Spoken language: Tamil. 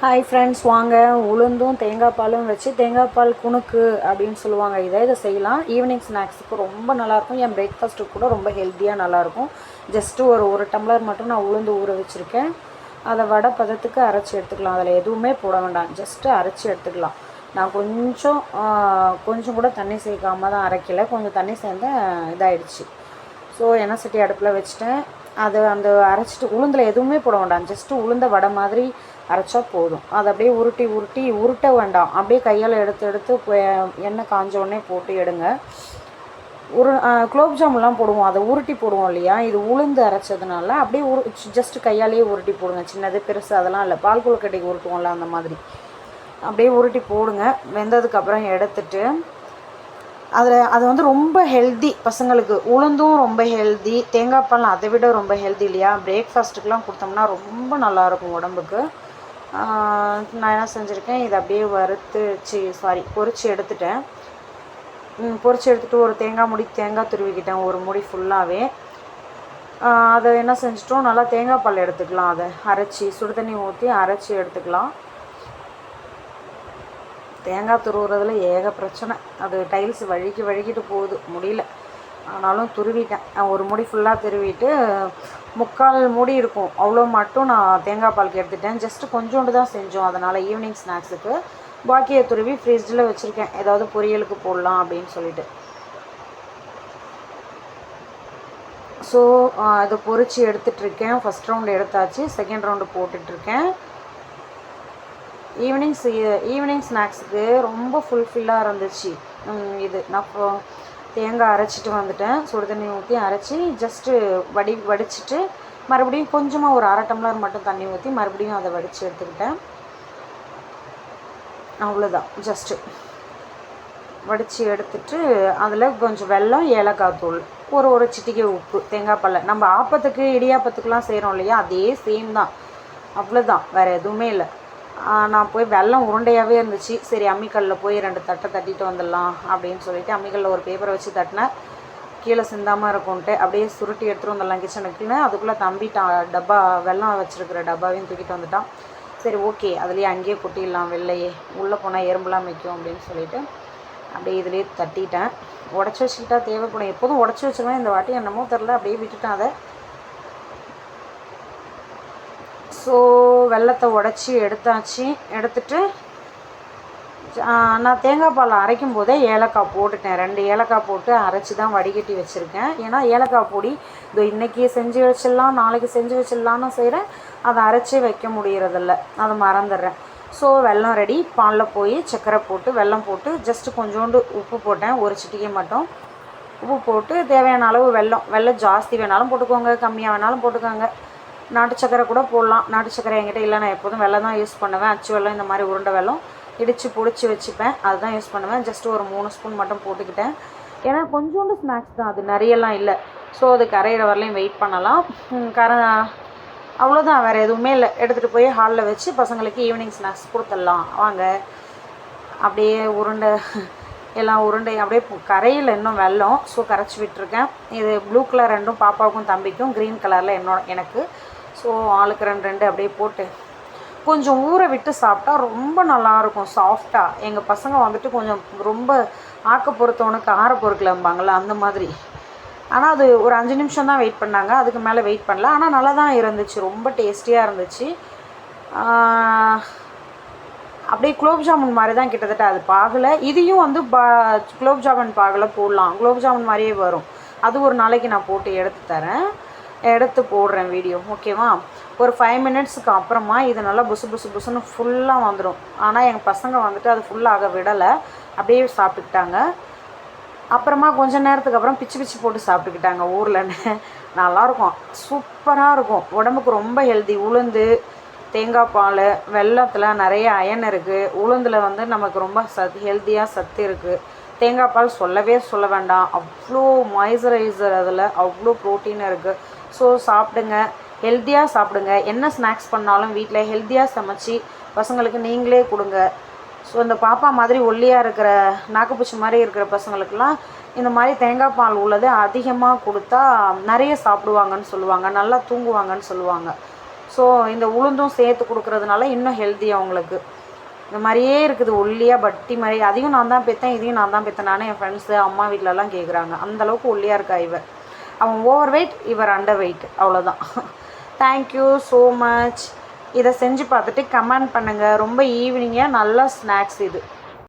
ஹாய் ஃப்ரெண்ட்ஸ் வாங்க. உளுந்தும் தேங்காய் பாலும் வச்சு தேங்காய் பால் குணுக்கு அப்படின்னு சொல்லுவாங்க. இதை இதை செய்யலாம். ஈவினிங் ஸ்நாக்ஸுக்கு ரொம்ப நல்லாயிருக்கும். என் பிரேக்ஃபாஸ்ட்டுக்கு கூட ரொம்ப ஹெல்த்தியாக நல்லாயிருக்கும். ஜஸ்ட்டு ஒரு ஒரு டம்ளர் மட்டும் நான் உளுந்து ஊற வச்சுருக்கேன். அதை வடை பதத்துக்கு அரைச்சி எடுத்துக்கலாம். அதில் எதுவுமே போட வேண்டாம். ஜஸ்ட்டு அரைச்சி எடுத்துக்கலாம். நான் கொஞ்சம் கொஞ்சம் கூட தண்ணி சேர்க்காம தான் அரைக்கல. கொஞ்சம் தண்ணி சேர்ந்து இதாகிடுச்சு ஸோ எண்ணெய் சட்டி அடுப்பில் வச்சுட்டேன். அது அந்த அரைச்சிட்டு உளுந்தில் எதுவுமே போட வேண்டாம். ஜஸ்ட்டு உளுந்த வடை மாதிரி அரைச்சா போதும். அதை அப்படியே உருட்டி உருட்டி உருட்ட வேண்டாம். அப்படியே கையால் எடுத்து எடுத்து எண்ணெய் காஞ்ச உடனே போட்டு எடுங்க. ஒரு குலோப் ஜாமுன்லாம் போடுவோம். அதை உருட்டி போடுவோம் இல்லையா? இது உளுந்து அரைச்சதுனால அப்படியே உரு ஜஸ்ட் கையாலேயே உருட்டி போடுங்க. சின்னது பெருசு அதெல்லாம் இல்லை. பால் கொழுக்கட்டைக்கு உருட்டுவோம்ல அந்த மாதிரி. அப்படியே உருட்டி போடுங்க. வெந்ததுக்கப்புறம் எடுத்துட்டு அதில் அது வந்து ரொம்ப ஹெல்தி பசங்களுக்கு. உளுந்தும் ரொம்ப ஹெல்தி தேங்காய் பால் அதை விட ரொம்ப ஹெல்தி இல்லையா? பிரேக்ஃபாஸ்ட்டுக்கெலாம் கொடுத்தோம்னா ரொம்ப நல்லாயிருக்கும் உடம்புக்கு. நான் என்ன செஞ்சுருக்கேன் இதை அப்படியே வறுத்து சி சாரி பொறிச்சு எடுத்துட்டேன். பொறிச்சு எடுத்துகிட்டு ஒரு தேங்காய் முடி தேங்காய் துருவிக்கிட்டேன் ஒரு முடி ஃபுல்லாகவே அதை என்ன செஞ்சிட்டோம் நல்லா தேங்காய் பால் எடுத்துக்கலாம் அதை. அரைச்சி சுடு தண்ணி ஊற்றி அரைச்சி எடுத்துக்கலாம். தேங்காய் துருவுறதுல ஏக பிரச்சனை. அது டைல்ஸ் வழுக்கி வழுக்கிட்டு போகுது. முடியல. ஆனாலும் துருவிட்டேன். நான் ஒரு முடி ஃபுல்லாக துருவிட்டு முக்கால் மூடி இருக்கும். அவ்வளோ மட்டும் நான் தேங்காய் பாலுக்கு எடுத்துட்டேன். ஜஸ்ட்டு கொஞ்சோண்டு தான் செஞ்சோம் அதனால் ஈவினிங் ஸ்நாக்ஸுக்கு பாக்கியை துருவி ஃப்ரிட்ஜில் வச்சுருக்கேன். ஏதாவது பொரியலுக்கு போடலாம் அப்படின்னு சொல்லிட்டு. ஸோ அதை பொறிச்சு எடுத்துட்ருக்கேன் ஃபஸ்ட் ரவுண்டு எடுத்தாச்சு. செகண்ட் ரவுண்டு போட்டுட்ருக்கேன் ஈவினிங் ஈவினிங் ஸ்நாக்ஸுக்கு ரொம்ப ஃபுல்ஃபில்லாக இருந்துச்சு. இது. நான் தேங்காய் அரைச்சிட்டு வந்துட்டேன். சுடு தண்ணி ஊற்றி அரைச்சி ஜஸ்ட்டு வடி வடிச்சிட்டு மறுபடியும் கொஞ்சமாக ஒரு அரை டம்ளர் மட்டும் தண்ணி ஊற்றி மறுபடியும் அதை வடித்து எடுத்துக்கிட்டேன். அவ்வளோதான் ஜஸ்ட்டு வடித்து எடுத்துட்டு அதில் கொஞ்சம் வெல்லம் ஏலக்காய் தூள் ஒரு ஒரு சிட்டிகை உப்பு தேங்காய் பல்ல. நம்ம ஆப்பத்துக்கு இடியாப்பத்துக்குலாம் செய்கிறோம் இல்லையா? அதே சேம் தான். அவ்வளோதான் வேறு எதுவுமே இல்லை. நான் போய் வெல்லம் உருண்டையாகவே இருந்துச்சு. சரி அம்மிக்கல்லில் போய் ரெண்டு தட்டை தட்டிட்டு வந்துடலாம் அப்படின்னு சொல்லிட்டு அம்மிக்கல்லில் ஒரு பேப்பரை வச்சு தட்டினேன். கீழே சிந்தாமல் இருக்கும்ன்ட்டு அப்படியே சுருட்டி எடுத்துகிட்டு வந்துடலாம் கிச்சனுக்குன்னு அதுக்குள்ளே தம்பி டப்பா வெல்லம் வச்சுருக்கிற டப்பாவையும் தூக்கிட்டு வந்துட்டான். சரி ஓகே. அதுலேயே அங்கேயே கொட்டிடலாம் வெளிலையே உள்ளே போனால் எறும்புலாம் மிக்கும் அப்படின்னு சொல்லிட்டு அப்படியே இதுலேயே தட்டிட்டேன். உடச்சி வச்சுக்கிட்டா தேவைப்படும். எப்போதும் உடச்சி வச்சுருவேன். இந்த வாட்டி என்னமோ தெரில அப்படியே விட்டுட்டேன் அதை. ஸோ வெல்லத்தை உடச்சி எடுத்தாச்சு. எடுத்துட்டு நான் தேங்காய் பால் அரைக்கும் போதே ஏலக்காய் போட்டுட்டேன். ரெண்டு ஏலக்காய் போட்டு அரைச்சி தான் வடிகட்டி வச்சுருக்கேன். ஏன்னா ஏலக்காய் பொடி இதோ இன்றைக்கி செஞ்சு வச்சிடலாம் நாளைக்கு செஞ்சு வச்சிடலான்னு செய்கிறேன் அதை அரைச்சி வைக்க முடியறதில்ல. அதை மறந்துடுறேன். ஸோ வெல்லம் ரெடி பாலில் போய் சர்க்கரை போட்டு வெல்லம் போட்டு ஜஸ்ட்டு கொஞ்சோண்டு உப்பு போட்டேன். ஒரு சிட்டிகை மட்டும். உப்பு போட்டு தேவையான அளவு வெல்லம் வெள்ளம் ஜாஸ்தி வேணாலும் போட்டுக்கோங்க. கம்மியாக வேணாலும் போட்டுக்கோங்க. நாட்டு சக்கரை கூட போடலாம். நாட்டு சக்கரை என்கிட்ட இல்லை நான் எப்போதும் வெல்லம் தான் யூஸ் பண்ணுவேன். அச்சு வெல்லம் இந்த மாதிரி உருண்டை வெல்லம் இடித்து பிடிச்சி வச்சுப்பேன். அதுதான் யூஸ் பண்ணுவேன். ஜஸ்ட் ஒரு மூணு ஸ்பூன் மட்டும் போட்டுக்கிட்டேன். ஏன்னா கொஞ்சோண்டு ஸ்நாக்ஸ் தான். அது நிறையலாம் இல்லை. ஸோ அது கரையிற வரலையும் வெயிட் பண்ணலாம். கர அவ்வளோதான் வேறு எதுவுமே இல்லை. எடுத்துகிட்டு போய் ஹாலில் வச்சு பசங்களுக்கு ஈவினிங் ஸ்நாக்ஸ் கொடுத்துடலாம். வாங்க. அப்படியே உருண்டை எல்லாம் உருண்டை அப்படியே கரையில் இன்னும் வெல்லம். ஸோ கரைச்சி விட்டுருக்கேன். இது ப்ளூ கலர் ரெண்டும் பாப்பாவுக்கும் தம்பிக்கும் க்ரீன் கலரில் என்னோட எனக்கு. ஸோ ஆளுக்கு ரெண்டு ரெண்டு அப்படியே போட்டு கொஞ்சம் ஊற விட்டு சாப்பிட்டா ரொம்ப நல்லாயிருக்கும் சாஃப்டாக எங்கள் பசங்க வந்துட்டு கொஞ்சம் ரொம்ப ஆக்க பொறுத்தவனுக்கு ஆற பொறுக்கலம்பாங்கள அந்த மாதிரி. ஆனால் அது ஒரு அஞ்சு நிமிஷம் தான் வெயிட் பண்ணாங்க அதுக்கு மேலே வெயிட் பண்ணல. ஆனால் நல்லா தான் இருந்துச்சு ரொம்ப டேஸ்டியாக இருந்துச்சு. அப்படியே குலோப் ஜாமுன் மாதிரி தான் கிட்டத்தட்ட அது பாகலை. இதையும் வந்து பா குலோப் ஜாமுன் பாகலை போடலாம். குலோப் ஜாமுன் மாதிரியே வரும். அது ஒரு நாளைக்கு நான் போட்டு எடுத்து தரேன். எடுத்து போடுறேன் வீடியோ ஓகேவா ஒரு ஃபைவ் மினிட்ஸுக்கு அப்புறமா இது நல்லா புசு புசு புசுன்னு ஃபுல்லாக வந்துடும் ஆனால் எங்கள் பசங்க வந்துட்டு அது ஃபுல்லாக விடலை. அப்படியே சாப்பிட்டுக்கிட்டாங்க. அப்புறமா கொஞ்ச நேரத்துக்கு அப்புறம் பிச்சு பிச்சு போட்டு சாப்பிட்டுக்கிட்டாங்க ஊரில். நல்லாயிருக்கும் சூப்பராக இருக்கும். உடம்புக்கு ரொம்ப ஹெல்தி உளுந்து தேங்காய் பால் வெல்லத்தில் நிறைய அயன் இருக்குது உளுந்தில் வந்து நமக்கு ரொம்ப சத் ஹெல்த்தியாக சத்து இருக்குது தேங்காய் பால் சொல்லவே சொல்ல வேண்டாம். அவ்வளோ மாய்ஸ்சரைசர் அதில். அவ்வளோ ப்ரோட்டீன் இருக்குது ஸோ சாப்பிடுங்க. ஹெல்த்தியாக சாப்பிடுங்க. என்ன ஸ்நாக்ஸ் பண்ணாலும் வீட்டில் ஹெல்த்தியாக சமைச்சு பசங்களுக்கு நீங்களே கொடுங்க. ஸோ இந்த பாப்பா மாதிரி ஒல்லியாக இருக்கிற நாக்குப்பூச்சி மாதிரி இருக்கிற பசங்களுக்கெல்லாம் இந்த மாதிரி தேங்காய் பால் உள்ளது அதிகமாக கொடுத்தா நிறைய சாப்பிடுவாங்கன்னு சொல்லுவாங்க. நல்லா தூங்குவாங்கன்னு சொல்லுவாங்க. ஸோ இந்த உளுந்தும் சேர்த்து கொடுக்குறதுனால இன்னும் ஹெல்த்தி அவங்களுக்கு. இந்த மாதிரியே இருக்குது. ஒல்லியாக பட்டி மாதிரி. அதையும் நான் தான் பெற்றேன் இதையும் நான் தான் பெற்றேன் நானே என் ஃப்ரெண்ட்ஸு அம்மா வீட்டிலலாம் கேட்குறாங்க அந்தளவுக்கு ஒல்லியாக இருக்கா இவ? அவன் ஓவர் வெயிட் இவர் அண்டர் வெயிட் அவ்வளோதான் தேங்க்யூ ஸோ மச் இதை செஞ்சு பார்த்துட்டு கமெண்ட் பண்ணுங்கள் ரொம்ப ஈவினிங்காக நல்ல ஸ்நாக்ஸ் இது.